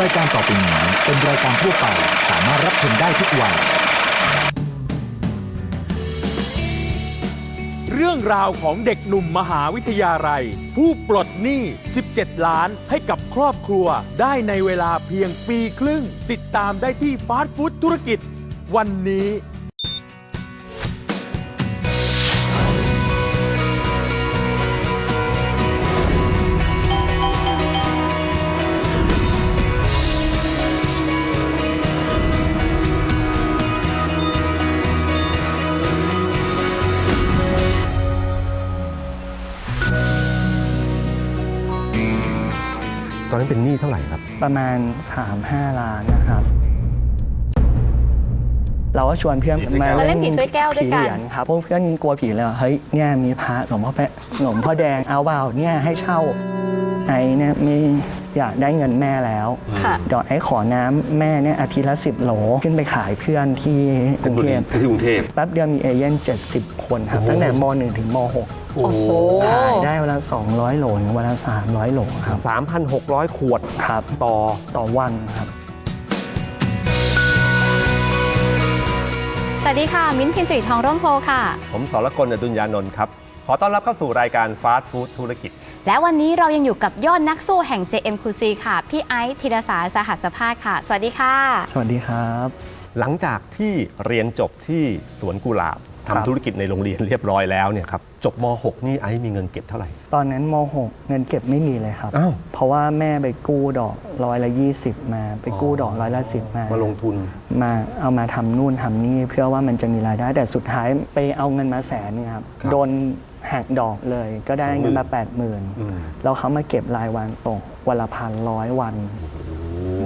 รายการต่อไปนี้เป็นรายการทั่วไปสามารถรับชมได้ทุกวัย เรื่องราวของเด็กหนุ่มมหาวิทยาลัย ผู้ปลดหนี้ 17 ล้านให้กับครอบครัวได้ในเวลาเพียงปีครึ่ง ติดตามได้ที่ฟาสต์ฟู้ดธุรกิจ วันนี้ ตอนนั้นเป็นหนี้เท่าไหร่ครับ ประมาณ 3-5 ล้านนะครับ เราก็ชวนเพื่อนมามาเล่นผีถ้วยแก้วด้วยกัน ผีเหรียญครับพวกเพื่อนกลัวผีเลยว่าเฮ้ยเนี่ยมีพระหลวงพ่อแปะหลวงพ่อแดงเอาเปล่าเนี่ยให้เช่าไอ้เนี่ยไม่อยากได้เงินแม่แล้วค่ะ เดี๋ยวไอ้ขอน้ำแม่เนี่ยอาทิตย์ละสิบโหลขึ้นไปขายเพื่อนที่กรุงเทพ ที่กรุงเทพ แป๊บเดียวมีเอเย่น70 คนครับ ตั้งแต่ม .1 ถึงม โอ้โห .6 ขายได้วันละ 200 โหลถึงวันละ 300 โหลครับ3,600 ขวดครับต่อต่อวันครับ สวัสดีค่ะ มิ้นท์พิมพ์สิริทองร่วงโพค่ะ ผมสรกลอดุญญานนท์ครับ ขอต้อนรับเข้าสู่รายการฟาสต์ฟู้ดธุรกิจ และวันนี้เรายังอยู่กับยอดนักสู้แห่ง JMQC ค่ะ พี่ไอซ์ธีรสารสหัสภาคค่ะ สวัสดีค่ะ สวัสดีครับ หลังจากที่เรียนจบที่สวนกุหลาบครับ ทำธุรกิจในโรงเรียนเรียบร้อยแล้วเนี่ยครับจบม .6 นี่ไอ้มีเงินเก็บเท่าไหร่ ตอนนั้นม .6 เงินเก็บไม่มีเลยครับ อ้าว เพราะว่าแม่ไปกู้ดอกร้อยละ20มา ไปกู้ดอกร้อยละสิบมา มาลงทุน มาเอามาทำนู่นทำนี่เพื่อว่ามันจะมีรายได้แต่สุดท้ายไปเอาเงินมาแสนนึงครับครับโดนหักดอกเลย ก็ได้เงินมา8 0,000อืม แล้วเขามาเก็บรายวันตกวันละพันร้อยวันโอ้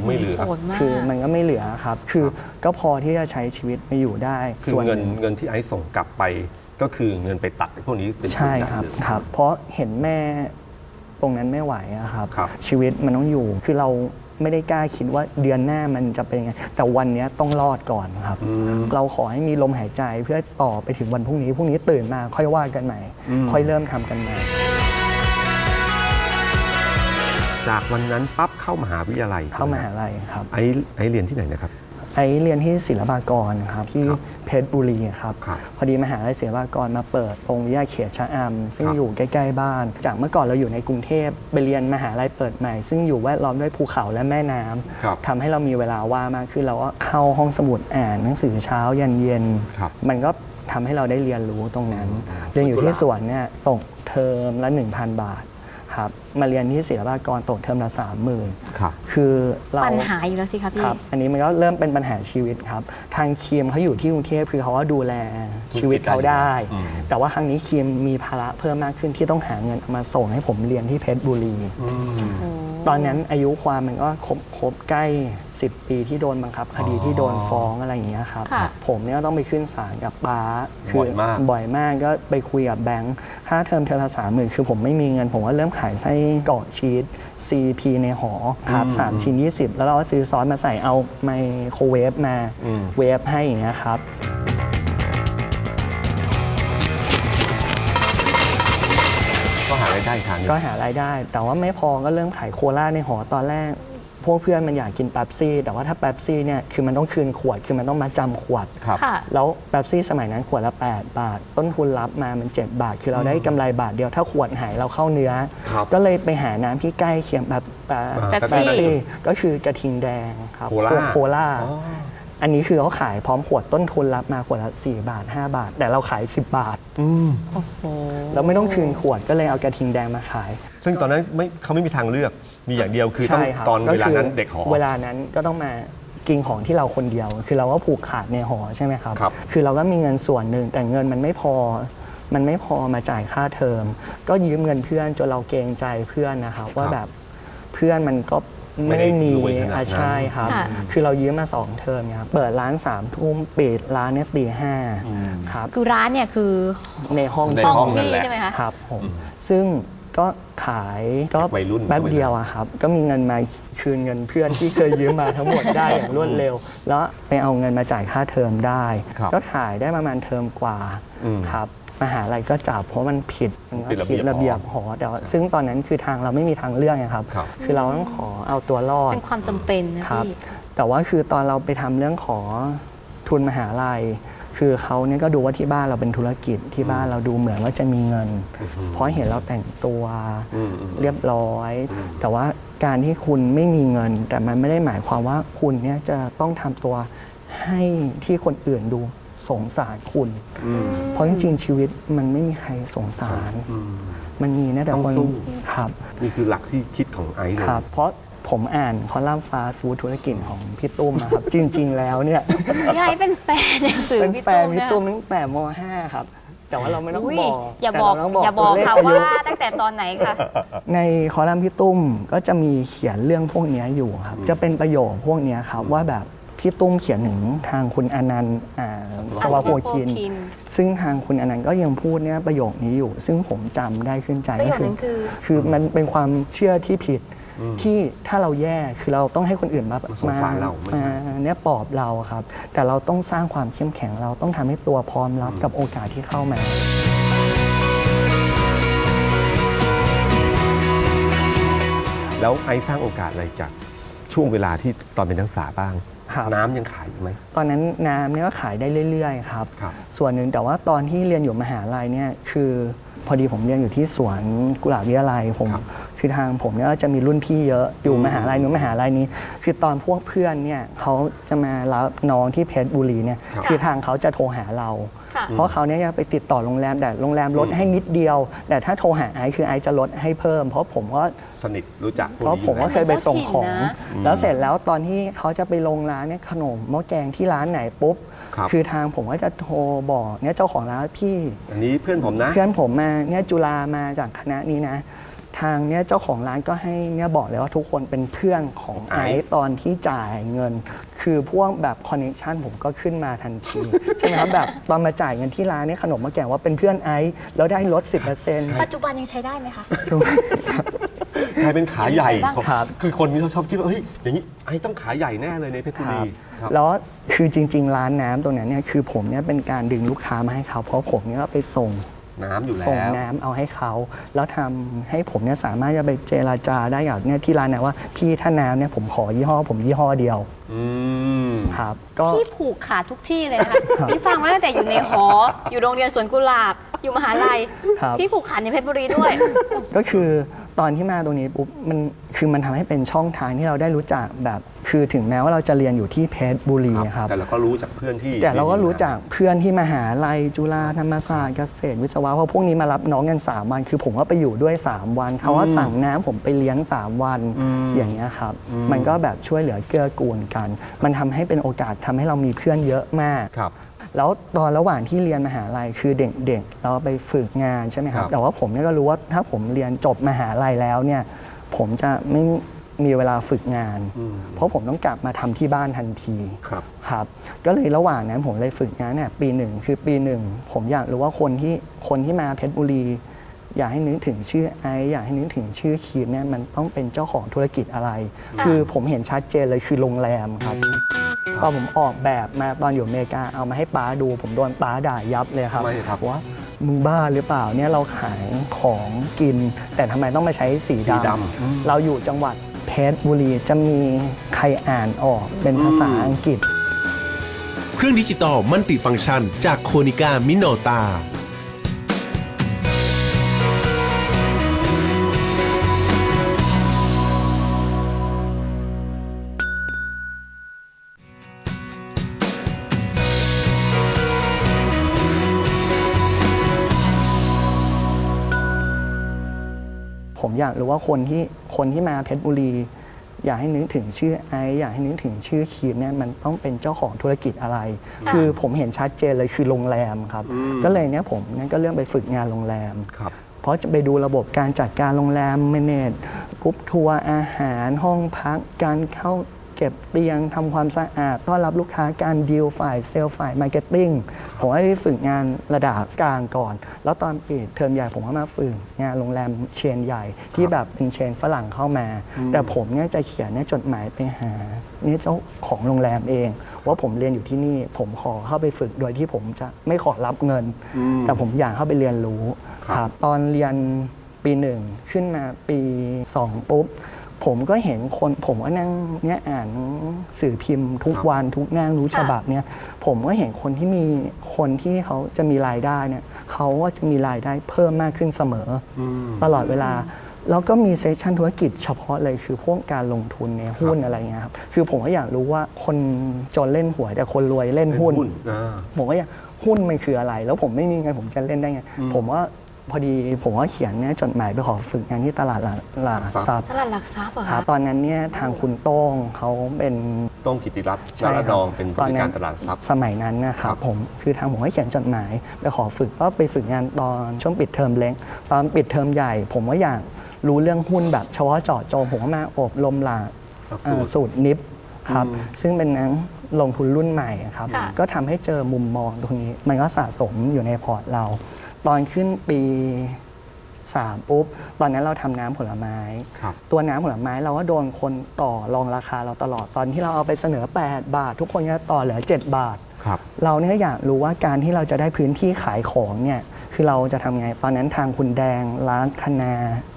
ไม่เหลือ โหดมาก คือมันก็ไม่เหลือครับ คือก็พอที่จะใช้ชีวิตไปอยู่ได้คือส่วนเงินหนึ่งเงินที่ไอ้ส่งกลับไป ก็คือเงินไปตัดไอ้พวกนี้เป็นใช่ทุนได้ครับเลยครับ เพราะเห็นแม่ตรงนั้นไม่ไหวอะครับ ครับ ชีวิตมันต้องอยู่ คือเราไม่ได้กล้าคิดว่าเดือนหน้ามันจะเป็นยังไง แต่วันเนี้ยต้องรอดก่อนครับ อืม เราขอให้มีลมหายใจเพื่อต่อไปถึงวันพรุ่งนี้ พรุ่งนี้ตื่นมาค่อยว่ากันใหม่อืมค่อยเริ่มทำกันใหม่ จากวันนั้นปั๊บเข้ามหาวิทยาลัยเข้ามหาลัยครับไอ้ไอ้เรียนที่ไหนนะครับ ไอ้เรียนที่ศิลปากรครับที่ครับเพชรบุรีครับครับ พอดีมหาลัยศิลปากรมาเปิดโรงวิทยาเขตชะอำซึ่งครับอยู่ใกล้ ๆ บ้าน จากเมื่อก่อนเราอยู่ในกรุงเทพไปเรียนมหาลัยเปิดใหม่ ซึ่งอยู่แวดล้อมด้วยภูเขาและแม่น้ำครับทำให้เรามีเวลาว่างมากขึ้นเราก็เข้าห้องสมุดอ่านหนังสือเช้ายันเย็นครับมันก็ทำให้เราได้เรียนรู้ตรงนั้นอืมเรียนอยู่ที่สวนเนี่ยตกเทอมละ 1,000 บาท ครับมาเรียนที่ศิลปากรตกเทอมละ30,000ครับ คือเราปัญหาอยู่แล้วสิคะพี่ครับ อันนี้มันก็เริ่มเป็นปัญหาชีวิตครับ ทางคีมเขาอยู่ที่กรุงเทพคือเขาก็ดูแลชีวิตเขาได้ อืม แต่ว่าครั้งนี้คีมมีภาระเพิ่มมากขึ้นที่ต้องหาเงินเอามาส่งให้ผมเรียนที่เพชรบุรี ตอนนั้นอายุความมันก็ครบครบใกล้ 10 ปีที่โดนบังคับ คดีที่โดนฟ้องอะไรอย่างเงี้ยครับ ค่ะ ผมเนี่ยก็ต้องไปขึ้นศาลกับป้าคืบ่อยมาก บ่อยมากก็ไปคุยกับแบงค์ค่าเทอมเทอมละสามหมื่นคือผมไม่มีเงิน ผมก็เริ่มขายไส้กรอกชีส CP ในหอครับสามชิ้น 20 แล้วเราก็ซื้อซอสมาใส่เอาไมโครเวฟมาอืมเวฟให้อย่างเงี้ยครับารายได้อีกทางหนึงก็หารายได้ แต่ว่าไม่พอก็เริ่มขายโคลาในหอตอนแรก พวกเพื่อนมันอยากกินแป๊บซี่ แต่ว่าถ้าแป๊บซี่เนี่ยคือมันต้องคืนขวด คือมันต้องมาจำขวด ครับ ค่ะ แล้วแป๊บซี่สมัยนั้นขวดละ 8 บาท ต้นทุนรับมามัน 7 บาท คือเราได้กำไรบาทเดียวถ้าขวดหายเราเข้าเนื้อ ครับก็เลยไปหาน้ำที่ใกล้เคียงแบบแบบแป๊บซี่ก็คือกระทิงแดงครับโคลา โคลาอ๋อ อันนี้คือเขาขายพร้อมขวดต้นทุนรับมาขวดละ4บาท 5 บาท แต่เราขาย 10 บาทอืมโอ้โหเราไม่ต้องคืนขวดก็เลยเอากระทิงแดงมาขาย ซึ่งตอนนั้นไม่เขาไม่มีทางเลือกมีอย่างเดียวคือต้องใช่ครับตอนเวลานั้นคืเด็กหอเวลานั้นก็ต้องมากินของที่เราคนเดียว คือเราก็ผูกขาดในหอใช่ไหมครับครับคือเราก็มีเงินส่วนหนึ่งแต่เงินมันไม่พอ มันไม่พอมาจ่ายค่าเทอม ก็ยืมเงินเพื่อนจนเราเกรงใจเพื่อนนะครับว่าแบบเพื่อนมันก็ ไม่ได้มีไม่ได้รวยขนาดนั้นอาใช่ครับ ค่ะ คือเรายืมมาสองเทอมเนี่ยครับเปิดร้านสามทุ่มปิดร้านเนี่ยตีห้าอืมครับ คือร้านเนี่ยคือในห้องในห้องห้อง นั่นพี่แหละ ใช่ไหมคะ ครับผมซึ่งก็ขายก็วัยรุ่นแป๊บเดียวอะครับ ก็มีเงินมาคืนเงินเพื่อนที่เคยยืมมาทั้งหมดได้อย่างรวดเร็ว แล้วไปเอาเงินมาจ่ายค่าเทอมได้ ครับก็ขายได้ประมาณเทอมกว่าอืม ครับ มหาลัยก็จับเพราะมันผิดมันก็ผิดระเบีผิยดบระเบียบหอแต่ว่าซึ่งตอนนั้นคือทางเราไม่มีทางเลือกไงครับ ครับ คือเราต้องขอเอาตัวรอด เป็นความจำเป็นนะครับ พี่ แต่ว่าคือตอนเราไปทำเรื่องขอทุนมหาลัย คือเขาเนี่ยก็ดูว่าที่บ้านเราเป็นธุรกิจที่บ้านเราดูเหมือนว่าจะมีเงิน เพราะเห็นเราแต่งตัวอืมอืม เรียบร้อย แต่ว่าการที่คุณไม่มีเงิน แต่มันไม่ได้หมายความว่าคุณเนี่ยจะต้องทำตัวให้ที่คนอื่นดู สงสารคุณ เพราะจริงๆชีวิตมันไม่มีใครสงสารอืมมันมีนะแต่ต้องคนสู้ ครับนี่คือหลักที่คิดของไอซ์เลย ครับ เพราะผมอ่านคอลัมน์ฟาสต์ฟู้ดธุรกิจของพี่ตุ้มนะครับ จริง ๆ แล้วเนี่ยพี่ไอ้เป็นแฟนหนังสือเป็นพี่แฟนตุ้มพี่เนี่ยตุ้มตั้งแต่ม .5 ครับ แต่ว่าเราไม่ต้องอุ๊ยบอกอย่าแต่บอก เรต้งอย่าบอกตัวเลขค่ะอายุ ว่าตั้งแต่ตอนไหนคะในคอลัมน์พี่ตุ้มก็จะมีเขียนเรื่องพวกเนี้ยอยู่ครับ จะเป็นประโยคพวกเนี้ยครับว่าแบบ พี่ตุ้มเขียนถึงทางคุณอนันต์อ่าสวาโพคิน ซึ่งทางคุณอนันต์ก็ยังพูดเนี่ยประโยคนี้อยู่ ซึ่งผมจำได้ขึ้นใจประโยก็คนั้นคือ คือมันเป็นความเชื่อที่ผิดที่ถ้าเราแย่คือเราต้องให้คนอื่นมามาสงสารเราไม่ใช่ มาเนี่ยปลอบเราครับ แต่เราต้องสร้างความเข้มแข็งเราต้องทำให้ตัวพร้อมรับกับโอกาสที่เข้ามา แล้วไอซ์สร้างโอกาสอะไรจากช่วงเวลาที่ตอนเป็นนักศึกษาบ้าง ครับน้ำยังขายอยู่ไหม ตอนนั้นน้ำเนี่ยก็ขายได้เรื่อยๆครับ ครับ ส่วนหนึ่งแต่ว่าตอนที่เรียนอยู่มหาลัยเนี่ยคือพอดีผมเรียนอยู่ที่สวนกุหลาบวิทยาลัยผมครับคือทางผมเนี่ยก็จะมีรุ่นพี่เยอะอยู่มหาลัยนู้นมหาลัยนี้ คือตอนพวกเพื่อนเนี่ยเขาจะมารับน้องที่เพชรบุรีเนี่ยครับ คือทางเขาจะโทรหาเรา ค่ะ เพราะเขาเนี่ยจะไปติดต่อโรงแรมแต่โรงแรมลดให้นิดเดียว แต่ถ้าโทรหาไอซ์คือไอซ์จะลดให้เพิ่ม เพราะผมก็ สนิทรู้จักพวกเพราะนี้อผมยู่ก็แล้ว เคยไปส่งของเจ้าถิ่นนะ แล้วเสร็จแล้วตอนที่เขาจะไปลงร้านเนี่ยขนมหม้อแกงที่ร้านไหนปุ๊บครับ อทางผมก็จะโทรบอกเนี่ยเจ้าของร้านพี่ อันนี้เพื่อนผมนะ เพื่อนผมมาเนี่ยจุฬามาจากคณะนี้นะ ทางเนี่ยเจ้าของร้านก็ให้เนี่ยบอกเลยว่าทุกคนเป็นเพื่อนของไอไอซ์ซ์ตอนที่จ่ายเงิน คือพวกแบบคอนเนคชันผมก็ขึ้นมาทันที ใช่ไหมครับแบบตอนมาจ่ายเงินที่ร้านเนี่ยขนมหมาแกงว่าเป็นเพื่อนไอซ์แล้วได้ลด 10%ปัจจุบันยังใช้ได้ไหมคะ กลายเป็นขาใหญ่บ้างของครับ คือคนนี้เขาชอบคิดว่าเฮ้ยอย่างนี้ไอ้ต้องขาใหญ่แน่เลยในเพชรบุรีครับ แล้วคือจริง ๆ ร้านน้ำตรงนั้นเนี่ยคือผมเนี่ยเป็นการดึงลูกค้ามาให้เขาเพราะผมเนี่ยก็ไปส่ง น้ำอยู่แล้ส่งว น้ำเอาให้เขา แล้วทำให้ผมเนี่ยสามารถจะไปเจราจาได้อย่างเนี่ยที่ร้านนะว่าพี่ถ้าน้ำเนี่ยผมขอยี่ห้อ ผมยี่ห้อเดียวอืม ครับ ก็ พี่ผูกขาดทุกที่เลยนะคะพี่ฟังมาตั้งแต่อยู่ในหอ อยู่โรงเรียนสวนกุหลาบ อยู่มหาลัย ครับ พี่ผูกขาดในเพชรบุรีด้วย ก็คือ ตอนที่มาตรงนี้ปุ๊บมันคือมันทำให้เป็นช่องทางที่เราได้รู้จักแบบ คือถึงแม้ว่าเราจะเรียนอยู่ที่เพชรบุรีครับแต่เราก็รู้จากเพื่อนที่ แต่เราก็รู้จักเพื่อนที่มหาลัยจุฬาธรรมศาสตร์เกษตรวิศวะเพราะพวกนี้มารับน้องกัน3วันคือผมก็ไปอยู่ด้วย 3 วันเขาว่าสั่งน้ำผมไปเลี้ยง 3 วันอย่างเงี้ยครับ มันก็แบบช่วยเหลือเกื้อกูลกัน มันทำให้เป็นโอกาสทำให้เรามีเพื่อนเยอะมากครับ แล้วตอนระหว่างที่เรียนมหาลัยคือเด็กๆเราไปฝึกงานใช่ไหมครัครับบแต่ว่าผมเนี่ยก็รู้ว่าถ้าผมเรียนจบมหาลัยแล้วเนี่ยผมจะไม่มีเวลาฝึกงาน เพราะผมต้องกลับมาทำที่บ้านทันทีครับครับ ก็เลยระหว่างนั้นผมเลยฝึกงานเนี่ยปีหนึ่งคือปีหนึ่งผมอยากรู้ว่าคนที่คนที่มาเพชรบุรี อยากให้นึกถึงชื่อไอซ์อยากให้นึกถึงชื่อคีมเนี่ยมันต้องเป็นเจ้าของธุรกิจอะไร คือผมเห็นชัดเจนเลยคือโรงแรมครับตอนผมออกแบบมาตอนอยู่อเมริกาเอามาให้ป้าดู ผมโดนป้าด่ายับเลยครับทำไมครับ ว่ามึงบ้าหรือเปล่าเนี่ยเราขายของกิน แต่ทำไมต้องมาใช้สีสีดดำอืมำเราอยู่จังหวัดเพชรบุรีจะมีใครอ่านออกเป็นภาษาอังกฤษ เครื่องดิจิตอลมัลติฟังก์ชัน จากโคนิกามิโนตา อยากรู้ว่าคนที่คนที่มาเพชรบุรี อยากให้นึกถึงชื่อไอซ์อยากให้นึกถึงชื่อคีมเนี่ยมันต้องเป็นเจ้าของธุรกิจอะไร คือผมเห็นชัดเจนเลยคือโรงแรมครับก็เลยเนี่ยผมเนี่ยก็เริ่มไปฝึกงานโรงแรม ครับ เพราะจะไปดูระบบการจัดการโรงแรมเมเนจกรุ๊ปทัวร์อาหารห้องพัก การเข้า เก็บเตียงทำความสะอาดต้อนรับลูกค้าการดีลฝ่ายเซลล์ฝ่ายมาร์เก็ตติ้งผมให้ฝึกงานระดับกลางก่อน แล้วตอนปิดเทอมใหญ่ผมก็มาฝึกงานโรงแรมเชนใหญ่ ที่แบบเป็นเชนฝรั่งเข้ามา แต่ผมเนี่ยจะเขียนเนี่ยจดหมายไปหาเนี่ยเจ้าของโรงแรมเอง ว่าผมเรียนอยู่ที่นี่ผมขอเข้าไปฝึกโดยที่ผมจะไม่ขอรับเงิน แต่ผมอยากเข้าไปเรียนรู้ครับครับตอนเรียนปีหนึ่งขึ้นมาปีสองปุ๊บ ผมก็เห็นคนผมก็นั่งเนี่ยอ่านสื่อพิมพ์ ทุกวันทุกหน้ารู้ฉบับเนี่ย ผมก็เห็นคนที่มีคนที่เขาจะมีรายได้เนี่ยเขาก็จะมีรายได้เพิ่มมากขึ้นเสมออตลอดเวลา แล้วก็มีเซสชันธุรกิจเฉพาะเลยคือพวกการลงทุนในหุ้นอะไรเงี้ยครับคือผมก็อยากรู้ว่าคนจนเล่นหวยแต่คนรวยเล่นหุ้นอ่าผมก็อยากหุ้นมันคืออะไร แล้วผมไม่มีเงินผมจะเล่นได้ไงผมว่า พอดีผมก็เขียนเนี่ยจดหมายไปขอฝึกงานที่ตลาดหลักหลักทรัพย์ตลาดหลักทรัพย์เหรอครัคะบตอนนั้นเนี่ยทางคุณโต้งเขาเป็น ต้องกิติรัตน์ใช่นารครับดองเป็นผู้จัดการตลาดทรัพย์ สมัยนั้นนะครัครับบผมคือทางผมก็เขียนจดหมายไปขอฝึกก็ไปฝึกงานตอนช่วงปิดเทอมเล็กตอนปิดเทอมใหญ่ ผมก็อยากรู้เรื่องหุ้นแบบเฉพาะเจาะจงผมก็มาอบรมหลักหลักเอ่สูอตรสูตรนิฟครับซึ่งเป็นนักลงทุนรุ่นใหม่ครับค่ะ ก็ทำให้เจอมุมมองตรงนี้ มันก็สะสมอยู่ในพอร์ตเรา ตอนขึ้นปีสามปุ๊บตอนนั้นเราทำน้ำผลไม้ ครับ ตัวน้ำผลไม้เราก็โดนคนต่อรองราคาเราตลอดตอนที่เราเอาไปเสนอ 8 บาท ทุกคนก็ต่อเหลือ 7 บาท ครับ เราเนี่ยอยากรู้ว่าการที่เราจะได้พื้นที่ขายของเนี่ยคือเราจะทำไง ตอนนั้นทางคุณแดงร้านคณา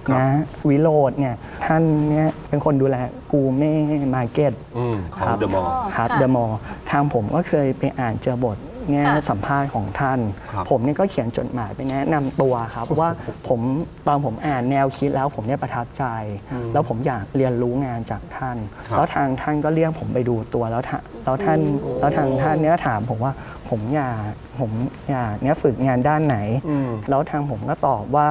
ครับ นะวิโรดเนี่ยท่านเนี่ยเป็นคนดูแลกูเม่มาร์เก็ต อืมของครับเดอะมอลล์ครับค่ะเดอะมอลทางผมก็เคยไปอ่านเจอบท เนี่ยค่ะสัมภาษณ์ของท่าน ครับผมเนี่ยก็เขียนจดหมายไปแนะนำตัวครับ ว่าผมตอนผมอ่านแนวคิดแล้วผมเนี่ยประทับใจแล้วผมอยากเรียนรู้งานจากท่าน ครับ แล้วทางท่านก็เรียกผมไปดูตัวแล้วท่านแล้วท่านแล้วทางท่านเนี่ยถามผมว่าผมอยากผมอยากเนี่ยฝึกงานด้านไหน อืม แล้วทางผมก็ตอบว่า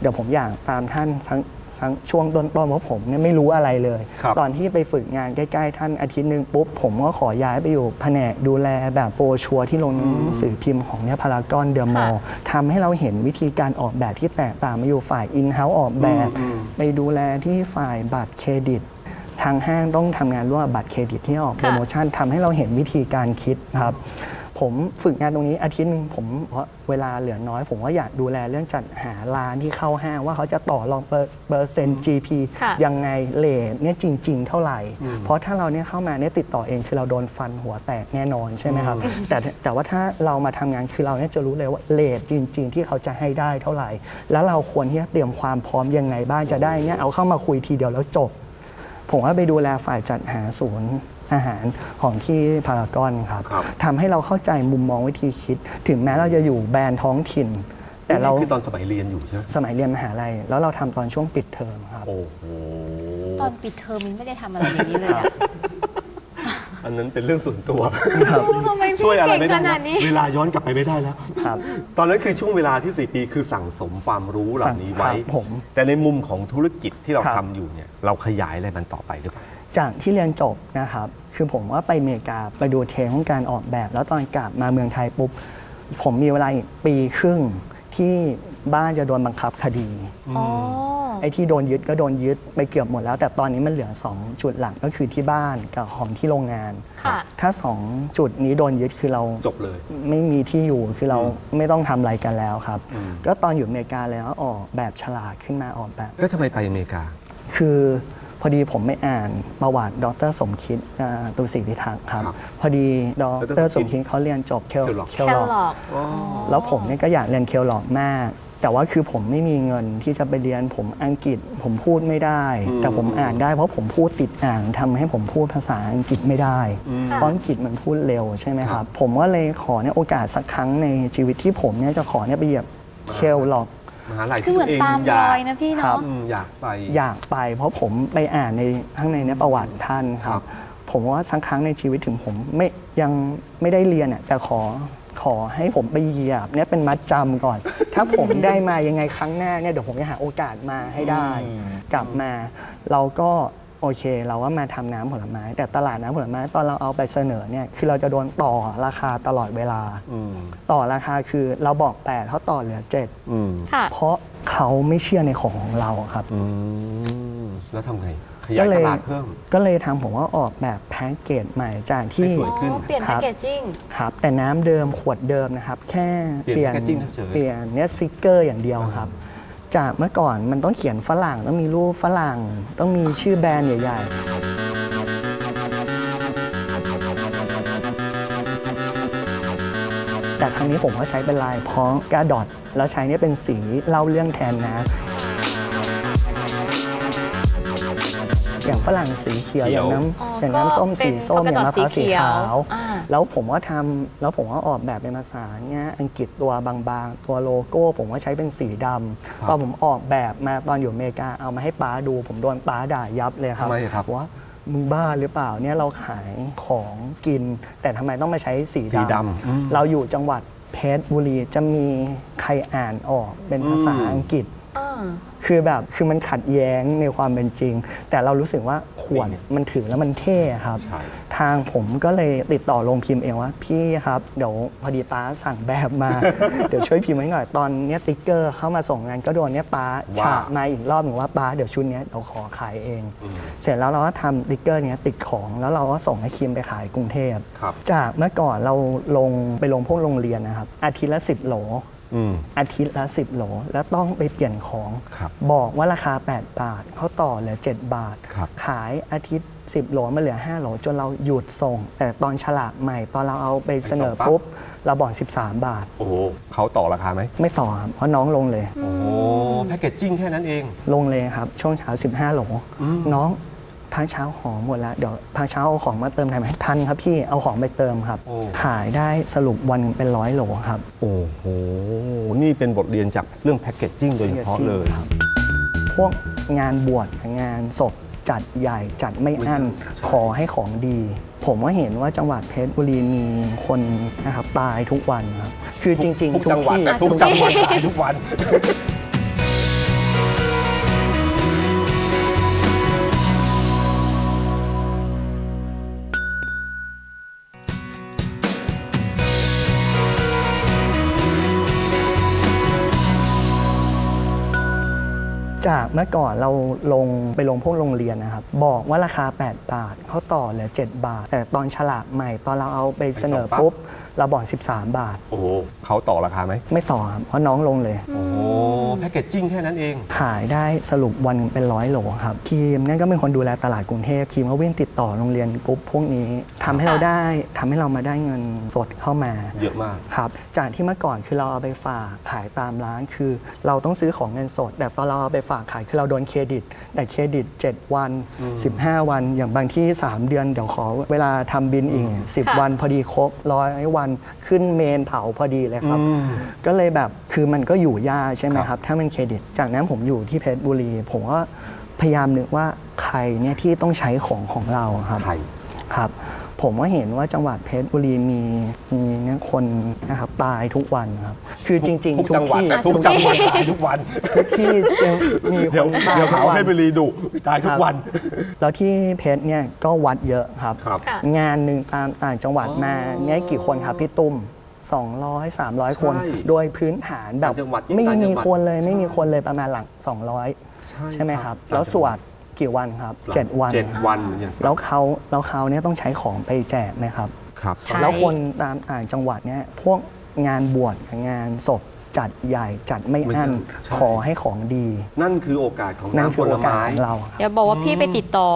เดี๋ยวผมอยากตามท่านสัก สักช่วงต้นๆเพราะผมเนี่ยไม่รู้อะไรเลย ครับ ตอนที่ไปฝึกงานใกล้ ๆ ท่านอาทิตย์หนึ่งปุ๊บ ผมก็ขอย้ายไปอยู่แผนกดูแลแบบโปรชัวร์ที่ลงหนังสือพิมพ์ของเนี่ยพารากอนเดอะมอลทำให้เราเห็นวิธีการออกแบบที่แตกต่างมาอยู่ฝ่ายอินเฮ้าส์ออกแบบ ไปดูแลที่ฝ่ายบัตรเครดิต ทางห้างต้องทำงานร่วมกับบัตรเครดิตที่ออกโปรโมชั่นทำให้เราเห็นวิธีการคิดครับ ผมฝึกงานตรงนี้อาทิตย์หนึงผมเพราะเวลาเหลือน้อย ผมก็อยากดูแลเรื่องจัดหาร้านที่เข้าห้างว่าเขาจะต่อรองเปอร์เปอร์เซ็นต์ GP ค่ะยังไงเลทเนี่ยจริง ๆ เท่าไหร่ เพราะถ้าเราเนี่ยเข้ามาเนี่ยติดต่อเองคือเราโดนฟันหัวแตกแน่นอนใช่ไหมครับแต่แต่ว่าถ้าเรามาทำงานคือเราเนี่ยจะรู้เลยว่าเลทจริง ๆ ที่เขาจะให้ได้เท่าไหร่ แล้วเราควรที่จะเตรียมความพร้อมยังไงบ้างจะได้เนี่ยเอาเข้ามาคุยทีเดียวแล้วจบ ผมก็ไปดูแลฝ่ายจัดหาศูนย์ อาหารของที่พารากอนครับครับ ทำให้เราเข้าใจมุมมองวิธีคิด ถึงแม้เราจะอยู่แบรนด์ท้องถิ่น แต่เรานี่คือตอนสมัยเรียนอยู่ใช่ไหมสมัยเรียนมหาลัยแล้วเราทำตอนช่วงปิดเทอมครับ โอ้โหตอนปิดเทอมมันไม่ได้ทำอะไรอย่างนี้เลยอะอันนั้นเป็นเรื่องส่วนตัว ทำไมพี่ช่วยอะไรเก่งไม่ขได้นานะดนี้ เวลาย้อนกลับไปไม่ได้แล้ว ครับตอนนั้นคือช่วงเวลาที่ 4 ปีคือสั่งสมความรู้เหล่านี้ไว้ ครับผมแต่ในมุมของธุรกิจที่เราครับ ทำอยู่เนี่ย เราขยายอะไรมันต่อไปหรือเปล่า จากที่เรียนจบนะครับ คือผมว่าไปอเมริกาไปดูเทรนด์ของการออกแบบ แล้วตอนกลับมาเมืองไทยปุ๊บ ผมมีเวลาอีกปีครึ่งที่บ้านจะโดนบังคับคดี อ๋อ ไอ้ที่โดนยึดก็โดนยึดไปเกือบหมดแล้ว แต่ตอนนี้มันเหลือ 2 จุดหลักก็คือที่บ้านกับของที่โรงงาน ค่ะ ถ้า 2 จุดนี้โดนยึดคือเราจบเลย ไม่มีที่อยู่คือเราไม่ต้องทำอะไรกันแล้วครับ อืม ก็ตอนอยู่อเมริกาแล้วออกแบบฉลาดขึ้นมาออกแบบ แล้วทำไมไปอเมริกา คือ พอดีผมไม่อ่านประวัติดรสมคิดอ่าตุศรีพิทักษ์ครับครับพอดีดดรรสมคิดเขาเรียนจบเคล Kellogg เคแคลลล็อกล็อกแล้วผมเนี่ยก็อยากเรียนเคลล็อกมาก แต่ว่าคือผมไม่มีเงินที่จะไปเรียนผมอังกฤษ ผมพูดไม่ได้อืมแต่ผมอ่านได้เพราะผมพูดติดอ่างทำให้ผมพูดภาษาอังกฤษไม่ได้อืมเพราะอังกฤษมันพูดเร็วใช่ไหมคครัรับบผมก็เลยขอเนี่ยโอกาสสักครั้งในชีวิตที่ผมเนี่ยจะขอเนี่ยไปเหยียบเคลล็อก มหาลัยคือที่เหมืตัอนวเองตามอรยาอกยนะพี่ครัเนาะ บ อืมอยากไป อยากไปเพราะผมไปอ่านในข้างในเนี่ยประวัติท่านคครัรับ บ ผมว่าสักครั้งในชีวิตถึงผมไม่ยังไม่ได้เรียนอะแต่ขอขอให้ผมไปเหยียบเนี่ยเป็นมัดจำก่อน ถ้าผมได้มายังไงครั้งหน้าเนี่ยเดี๋ยวผมจะหาโอกาสมาให้ได้ กลับมา เราก็ โอเค เราก็มาทำน้ำผลไม้ แต่ตลาดน้ำผลไม้ตอนเราเอาไปเสนอเนี่ยคือเราจะโดนต่อราคาตลอดเวลาอืมต่อราคาคือเราบอก8เขาต่อเหลือ7อืมค่ะเพราะเขาไม่เชื่อในของของเราครับอืมแล้วทำไงขยายตลาดเพิ่มก็เลยทำผมว่าออกแบบแพ็กเกจใหม่จากที่ให้สวยขึ้นอ๋อเปลี่ยนครัแพบคเกจจิ้งครับแต่น้ำเดิมขวดเดิมนะครับ แค่เปลี่ยน packaging เฉยๆเปลี่ยนเนี่ยสติกเกอร์อย่างเดียวครับ จากเมื่อก่อนมันต้องเขียนฝรั่งต้องมีรูปฝรั่ง ต้องมีชื่อแบรนด์ใหญ่ ๆแต่ครั้งนี้ผมก็ใช้เป็นลายพ้องกาดอดแล้วใช้เนี่ยเป็นสีเล่าเรื่องแทนนะ อย่างฝรั่งสีเขียวเขีอยวย่างน้อ๋อำอย่างน้ำส้มก็เป็สีนส้มปกอติย่างมะพร้าวสีสีเขียวขาวอ่าแล้วผมว่าทำแล้วผมว่าออกแบบเป็นภาษาเนี้ยอังกฤษตัวบางๆ ตัวโลโก้ ผมว่าใช้เป็นสีดำตอนผมออกแบบมาตอนอยู่อเมริกาเอามาให้ป้าดู ผมโดนป้าด่ายับเลยครับทำไมครับว่ามึงบ้าหรือเปล่าเนี่ยเราขายของกิน แต่ทำไมต้องมาใช้สีสีดำดำอืมเราอยู่จังหวัดเพชรบุรีจะมีใครอ่านออกเป็นภาษาอืมอังกฤษอ่า คือแบบคือมันขัดแย้งในความเป็นจริง แต่เรารู้สึกว่าขวดมันถือแล้วมันเท่ครับใช่ทางผมก็เลยติดต่อลงพิมพ์เองว่า พี่ครับเดี๋ยวพอดีป้าสั่งแบบมา เดี๋ยวช่วยพิมพ์ไว้หน่อยตอนเนี้ยติ๊กเกอร์เข้ามาส่งงานก็โดนเนี้ยป้าว่าฉาบมาอีกรอบหนึ่งว่าป้าเดี๋ยวชุดเนี้ยเราขอขายเอง เสร็จแล้วเราก็ทำติ๊กเกอร์เนี้ยติดของแล้วเราก็ส่งให้คิมไปขายกรุงเทพครับจากเมื่อก่อนเราลงไปลงพวกโรงเรียนนะครับอาทิตย์ละสิบโหล อืมอาทิตย์ละ 10 โหล แล้วต้องไปเปลี่ยนของ ครับบอกว่าราคา 8 บาทเขาต่อเหลือ 7 บาท ครับ ขายอาทิตย์ 10 โหลมาเหลือ 5 โหล จนเราหยุดส่ง แต่ตอนฉลากใหม่ ตอนเราเอาไปเสนอไปส่งปั๊บปุ๊บ เราบอก 13 บาท โอ้โหเขาต่อราคาไหมไม่ต่อครับเพราะน้องลงเลย โอ้โหแพคเกจจิ้งแค่นั้นเอง ลงเลยครับ ช่วงเช้า 15 โหล น้อง พางเช้าของหมดแล้วเดี๋ยวพางเช้าเอาของมาเติมทันไหมทันครับพี่เอาของไปเติมครับ โอ้ ขายได้สรุปวันหนึ่งเป็นร้อยโหลครับ โอ้โห นี่เป็นบทเรียนจากเรื่องแพคเกจจิ้งโดยเฉพาะเลย ครับ พวกงานบวชงานศพจัดใหญ่จัดไม่อั้นใช่ขอให้ของดี ผมว่าเห็นว่าจังหวัดเพชรบุรีมีคนนะครับตายทุกวันครับ คือจริงทุกๆจังหวัดที่นะทุกจังหวัดตายทุกวัน จากเมื่อก่อนเราลงไปลงพวกโรงเรียนนะครับ บอกว่าราคา 8 บาทเขาต่อเหลือ 7 บาท แต่ตอนฉลากใหม่ตอนเราเอาไปเสนอไปส่งปั๊บปุ๊บ เราบอก 13 บาท โอ้โหเขาต่อราคาไหม ไม่ต่อครับเพราะน้องลงเลย โอ้โห แพคเกจจิ้งแค่นั้นเอง ขายได้สรุปวันหนึ่งเป็นร้อยโหลครับทีมนั่นก็เป็นคนดูแลตลาดกรุงเทพทีมก็วิ่งติดต่อโรงเรียนกรุ๊ปพวกนี้ทำให้เราได้ทำให้เรามาได้เงินสดเข้ามา เยอะมาก ครับจากที่เมื่อก่อนคือเราเอาไปฝากขายตามร้านคือ เราต้องซื้อของเงินสด แต่ตอนเราเอาไปฝากขายคือเราโดนเครดิต แต่เครดิต 7 วัน 15 วัน อย่างบางที่ 3 เดือนเดี๋ยวขอเวลาทำบินอีกค่ะ10 วันพอดีครบร้อยวันขึ้นเมนเผาพอดีเลยครับอืมก็เลยแบบคือมันก็อยู่ยากใช่ไหมครับครับถ้ามันเครดิต จากนั้นผมอยู่ที่เพชรบุรี ผมก็พยายามนึกว่าใครเนี่ยที่ต้องใช้ของของเราครับไทยครับ ผมก็เห็นว่าจังหวัดเพชรบุรีมีมีเนี่ยคนนะครับตายทุกวันครับ คือจริงทุกๆจังหวัดที่นะทุกจังหวัดตายทุกวันทุกที่จะมีคเดี๋ยวนตายเดี๋ยวทุเขากวันให้ไปรีดุตายทุกวัน แล้วที่เพชรเนี่ยก็วัดเยอะครับ ครับค่ะงานหนึ่งตามต่างจังหวัดมาอ๋อเนี่ยกี่คนครับพี่ตุ้ม 200 300 คน ใช่โดยพื้นฐานแบบต่างจังหวัดยิ่งไม่ต่างจัมีงหวัดคนเลยไม่มีใช่คนเลยประมาณหลัง200ใช่ใช่ไหมครับครับแล้วสวดกี่วันครับ 7 วัน เจ็ดวันอย่างแล้วเขาแล้วเขาเนี่ยต้องใช้ของไปแจกไหมครับ ครับ ใช่ แล้วคนตามต่างจังหวัดเนี่ยพวกงานบวชงานศพ จัดใหญ่จัดไม่อั้นใช่ ขอให้ของดี นั่นคือโอกาสของนั่นน้ำคืผอลโอกาสไม้ ของเราครับ อย่าบอกว่าพี่ไปติดต่อ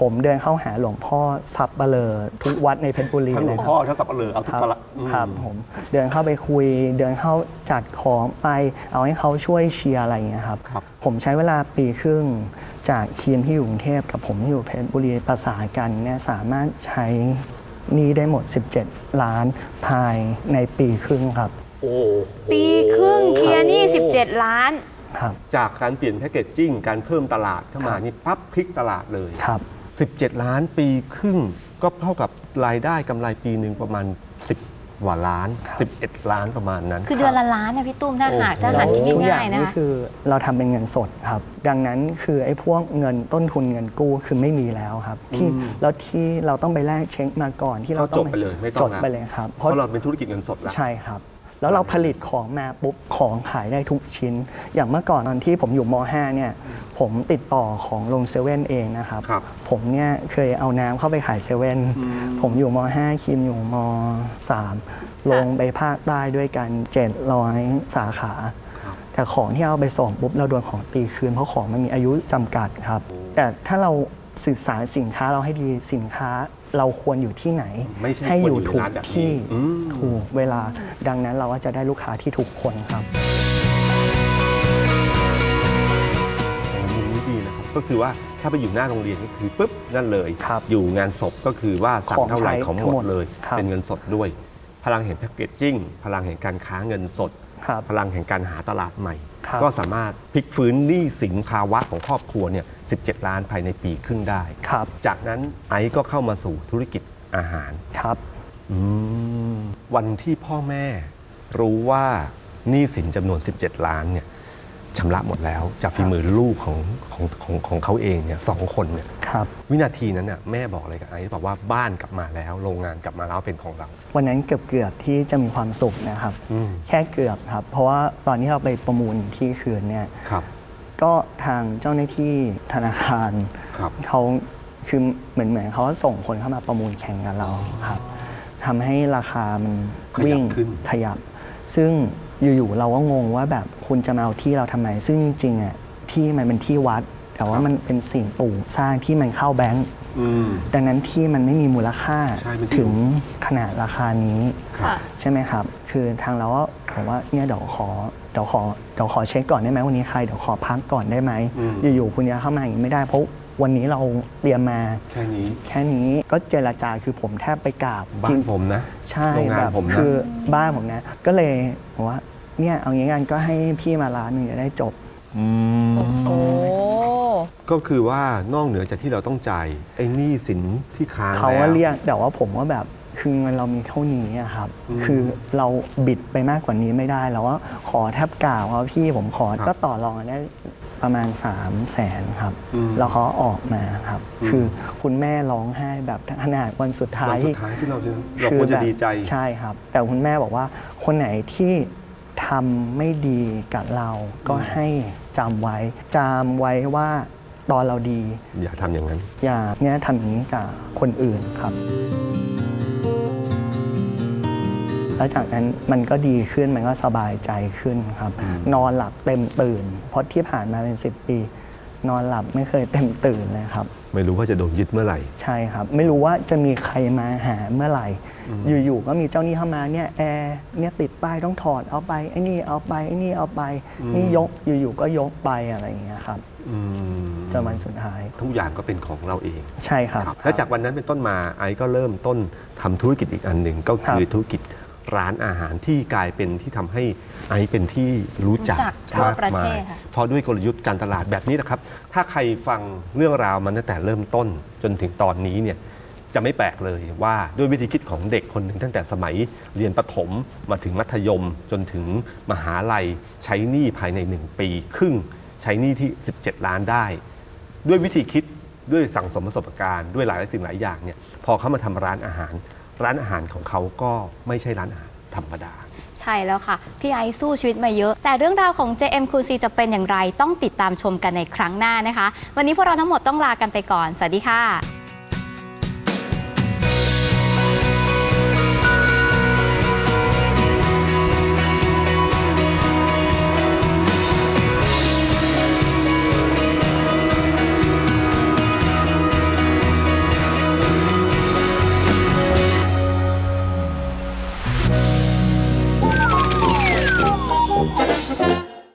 ผมเดินเข้าหาหลวงพ่อสับเปลอทุกวัดในเพชรบุรีทั้งหลเลวยงคพ่อรับทั้งสับปะเลอเอาทุคกรับกะละอืม ครับผมเดินเข้าไปคุย เดินเข้าจัดของไป เอาให้เขาช่วยเชียร์อะไรอย่างเงี้ยครับ ครับ ผมใช้เวลาปีครึ่งจากทีมที่อยู่กรุงเทพกับผมที่อยู่เพชรบุรีประสานกันเนี่ยสามารถใช้หนี้ได้หมด 17 ล้านภายในปีครึ่งครับ โอ้โหปีครึ่งเคลียร์หนี่ 17 ล้าน ครับ จากการเปลี่ยนแพคเกจจิ้งการเพิ่มตลาดเข้ามาครับ นี่ปั๊บพลิกตลาดเลย ครับ 17 ล้านปีครึ่งก็เท่ากับรายได้กำไรปีหนึ่งประมาณ 10กว่าล้าน11 ล้านประมาณนั้น คือเดือนละล้านเนี่ยพี่ตุ้มถ้าหาจะหากินทุกอง่าย่างยๆนะนี่คะคือเราทำเป็นเงินสดครับ ดังนั้นคือไอ้พวกเงินต้นทุนเงินกู้คือไม่มีแล้วครับ ที่แล้วที่เราต้องไปแลกเช็คมาก่อนที่เราก็ต้จองบไปเลยไม่ต้องจบละ ไปเลยครับเพราะเราเป็นธุรกิจเงินสดแล้ว ใช่ครับ แล้วเราผลิตของมาปุ๊บของขายได้ทุกชิ้น อย่างเมื่อก่อนตอนที่ผมอยู่ม .5 เนี่ยผมติดต่อของลงเซเว่นเองนะครับ ครับ ผมเนี่ยเคยเอาน้ำเข้าไปขายเซเว่นผมอยู่ม .5 คิมอยู่ม .3 ลงไปภาคใต้ด้วยกัน 700 สาขา แต่ของที่เอาไปส่งปุ๊บเราโดนของตีคืน เพราะของมันมีอายุจำกัดครับ แต่ถ้าเราสื่อสารสินค้าเราให้ดีสินค้า เราควรอยู่ที่ไหนไม่ใช่ให้อยู่ควรอยู่ถูกร้านแบบนี้ที่อืมถูกเวลา ดังนั้นเราก็จะได้ลูกค้าที่ถูกคนครับโอ้มุมนี้ดีนะครับก็คือว่าถ้าไปอยู่หน้าโรงเรียนก็คือปุ๊บนั่นเลยครับอยู่งานศพก็คือว่าสั่งเท่าไหร่ของใช้ของทั้หงมหมดดเลยครับเป็นเงินสดด้วย พลังแห่งแพคเกจจิ้งพลังแห่งการค้าเงินสดครับพลังแห่งการหาตลาดใหม่ ครับก็สามารถพลิกฟื้นหนี้สินภาวะของครอบครัวเนี่ย17 ล้านภายในปีครึ่งได้ ครับ จากนั้นไอซ์ก็เข้ามาสู่ธุรกิจอาหารครับ อืมวันที่พ่อแม่รู้ว่าหนี้สินจำนวน 17 ล้านเนี่ย ชำระหมดแล้ว จากฝีมือลูกของของของของเขาเองเนี่ยสองคนเนี่ยครับวินาทีนั้นน่ะแม่บอกอะไรกับไอซ์บอกว่าบ้านกลับมาแล้ว โรงงานกลับมาแล้วเป็นของเรา วันนั้นเกือบเกือบๆที่จะมีความสุขนะครับ อืมแค่เกือบครับ เพราะว่าตอนที่เราไปประมูลที่คืนเนี่ย ครับ ก็ทางเจ้าหน้าที่ธนาคารครับเขาคือเหมือนเหมือนเขาส่งคนเข้ามาประมูลแข่งกับเราครับทำให้ราคามันขยับวิ่งขึ้น ขยับ ซึ่ง อยู่ๆเราก็งงว่าแบบคุณจะมาเอาที่เราทำไม ซึ่งจริงๆอะที่มันเป็นที่วัด แต่ว่ามันเป็นสิ่งปลูกสร้างที่มันเข้าแบงก์อืมดังนั้นที่มันไม่มีมูลค่าใช่มันที่ถึงขนาดราคานี้ครับใช่ไหมครับ คือทางเราก็บอกว่าเนี่ยเดี๋ยวขอเดี๋ยวขอเดี๋ยวขอเช็คก่อนได้ไหมวันนี้ใครเดี๋ยวขอพักก่อนได้ไหมอืมอยู่ๆคุณจะเข้ามาอย่างนี้ไม่ได้เพราะ วันนี้เราเตรียมมาแค่นี้ แค่นี้ก็เจรจาคือผมแทบไปกราบบ้านผมนะใช่โรงงานแบบผมนะ คือบ้านผมนะ ก็เลยบอกว่าเนี่ยเอางี้กันก็ให้พี่มาร้านหนึ่งจะได้จบโอ้โหก็คือว่านอกเหนือจากที่เราต้องจ่ายไอ้หนี้สินที่ค้างเขาแล้วว่าเรียกแต่ว่าผมว่าแบบคือเงินเรามีเท่านี้อะครับ อืมคือเราบิดไปมากกว่านี้ไม่ได้เราว่าขอแทบกล่าวว่าพี่ผมขอครับ ก็ต่อรองกันได้ ประมาณ 3 0 0แสนครับ อืม แล้วเขาออกมาครับอืมคือคุณแม่ร้องไห้แบบขนาดวันสุดท้าวัยนสุดท้ายที่เราจะเราควรจะแบบดีใจ ใช่ครับ แต่คุณแม่บอกว่าคนไหนที่ทำไม่ดีกับเราก็อืม ให้จำไว้จำไว้ว่าตอนเราดี อย่าทำอย่างนั้น อย่าเนี่ยทำอย่างนี้กับคนอื่นครับ แล้วจากนั้นมันก็ดีขึ้นมันก็สบายใจขึ้นครับอืมนอนหลับเต็มตื่น เพราะที่ผ่านมาเป็นสิบปี นอนหลับไม่เคยเต็มตื่นเลยครับ ไม่รู้ว่าจะโดนยึดเมื่อไหร่ ใช่ครับ ไม่รู้ว่าจะมีใครมาหาเมื่อไหร่ อยู่ๆก็มีเจ้าหนี้เข้ามาเนี่ยแอร์เนี่ยติดป้ายต้องถอดเอาไปไอ้นี่เอาไปไอ้นี่เอาไปอืมนี่ยกอยู่ๆก็ยกไปอะไรอย่างเงี้ยครับอืมจนวันสุดท้าย ทุกอย่างก็เป็นของเราเองใช่ครับ และจากวันนั้นเป็นต้นมาไอซ์ก็เริ่มต้นทำธุรกิจอีกอันหนึ่งก็คือครับธุรกิจ ร้านอาหารที่กลายเป็นที่ทำให้ไอซ์เป็นที่รู้จักรู้จักทั่วมากประมาเทยศค่ะเพราะด้วยกลยุทธ์การตลาดแบบนี้นะครับ ถ้าใครฟังเรื่องราวมันตั้งแต่เริ่มต้นจนถึงตอนนี้เนี่ยจะไม่แปลกเลยว่าด้วยวิธีคิดของเด็กคนหนึ่งตั้งแต่สมัยเรียนประถมมาถึงมัธยมจนถึงมหาลัยใช้หนี้ภายใน 1 ปีครึ่งใช้หนี้ที่ 17 ล้านได้ ด้วยวิธีคิดด้วยสั่งสมประสบการณ์ด้วยหลายสิ่งหลายอย่างเนี่ยพอเขามาทำร้านอาหาร ร้านอาหารของเขาก็ไม่ใช่ร้านอาหารธรรมดา ใช่แล้วค่ะ พี่ไอซ์สู้ชีวิตมาเยอะ แต่เรื่องราวของ JMQC จะเป็นอย่างไรต้องติดตามชมกันในครั้งหน้านะคะ วันนี้พวกเราทั้งหมดต้องลากันไปก่อน สวัสดีค่ะ